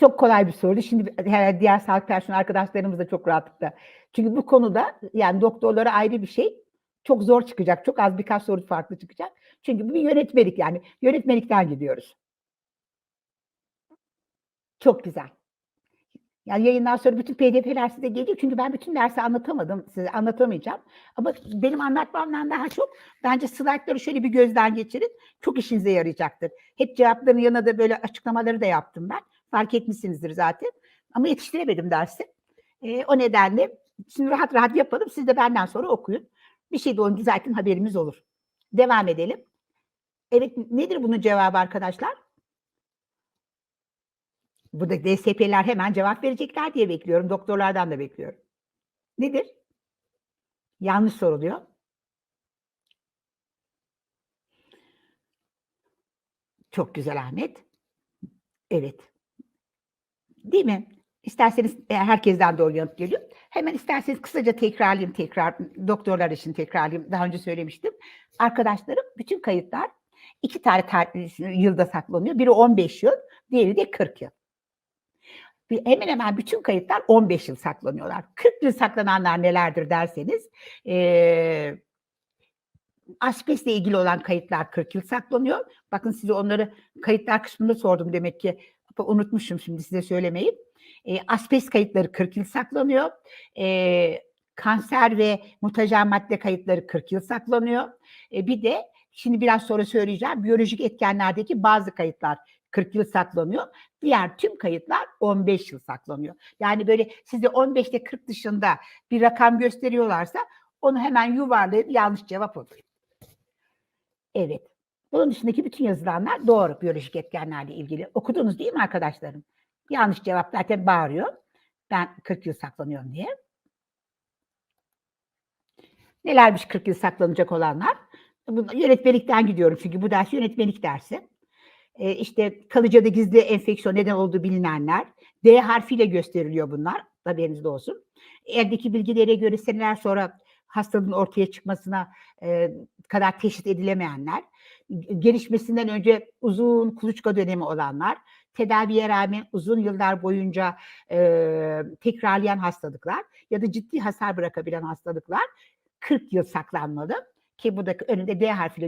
Çok kolay bir soru. Şimdi herhalde diğer sağlık personeli arkadaşlarımız da çok rahatlıkla. Çünkü bu konuda yani doktorlara ayrı bir şey çok zor çıkacak. Çok az birkaç soru farklı çıkacak. Çünkü bu bir yönetmelik yani. Yönetmelikten gidiyoruz. Çok güzel. Yani yayından sonra bütün PDF'ler size geliyor. Çünkü ben bütün dersi anlatamadım, size anlatamayacağım. Ama benim anlatmamdan daha çok bence slaytları şöyle bir gözden geçirin. Çok işinize yarayacaktır. Hep cevapların yanına da böyle açıklamaları da yaptım ben. Fark etmişsinizdir zaten. Ama yetiştiremedim dersi. Ee, o nedenle şimdi rahat rahat yapalım. Siz de benden sonra okuyun. Bir şey de onu düzeltin haberimiz olur. Devam edelim. Evet nedir bunun cevabı arkadaşlar? Burada DSP'ler hemen cevap verecekler diye bekliyorum. Doktorlardan da bekliyorum. Nedir? Yanlış soruluyor. Çok güzel Ahmet. Evet. Değil mi? İsterseniz e, herkesten doğru yanıt geliyor. Hemen isterseniz kısaca tekrarlayayım tekrar doktorlar için tekrarlayayım. Daha önce söylemiştim. Arkadaşlarım bütün kayıtlar iki tane tar- yılda saklanıyor. Biri 15 yıl, diğeri de 40 yıl. Hemen hemen bütün kayıtlar 15 yıl saklanıyorlar. 40 yıl saklananlar nelerdir derseniz eee asbestle ilgili olan kayıtlar 40 yıl saklanıyor. Bakın size onları kayıtlar kısmında sordum demek ki unutmuşum şimdi size söylemeyi. E, asbest kayıtları 40 yıl saklanıyor. E, kanser ve mutajen madde kayıtları 40 yıl saklanıyor. E, bir de şimdi biraz sonra söyleyeceğim biyolojik etkenlerdeki bazı kayıtlar 40 yıl saklanıyor. Diğer tüm kayıtlar 15 yıl saklanıyor. Yani böyle size 15 ile 40 dışında bir rakam gösteriyorlarsa onu hemen yuvarlayıp yanlış cevap olur. Evet. Bunun dışındaki bütün yazılanlar doğru biyolojik etkenlerle ilgili. Okudunuz değil mi arkadaşlarım? Yanlış cevap zaten bağırıyor. Ben 40 yıl saklanıyorum diye. Nelermiş 40 yıl saklanacak olanlar? Yönetmelikten gidiyorum çünkü bu ders yönetmelik dersi. Ee, işte kalıcı da gizli enfeksiyon neden olduğu bilinenler. D harfiyle gösteriliyor bunlar. Haberiniz de olsun. Eldeki bilgilere göre seneler sonra hastalığın ortaya çıkmasına e, kadar teşhis edilemeyenler, gelişmesinden önce uzun kuluçka dönemi olanlar, tedaviye rağmen uzun yıllar boyunca e, tekrarlayan hastalıklar ya da ciddi hasar bırakabilen hastalıklar 40 yıl saklanmalı ki bu da önünde D harfiyle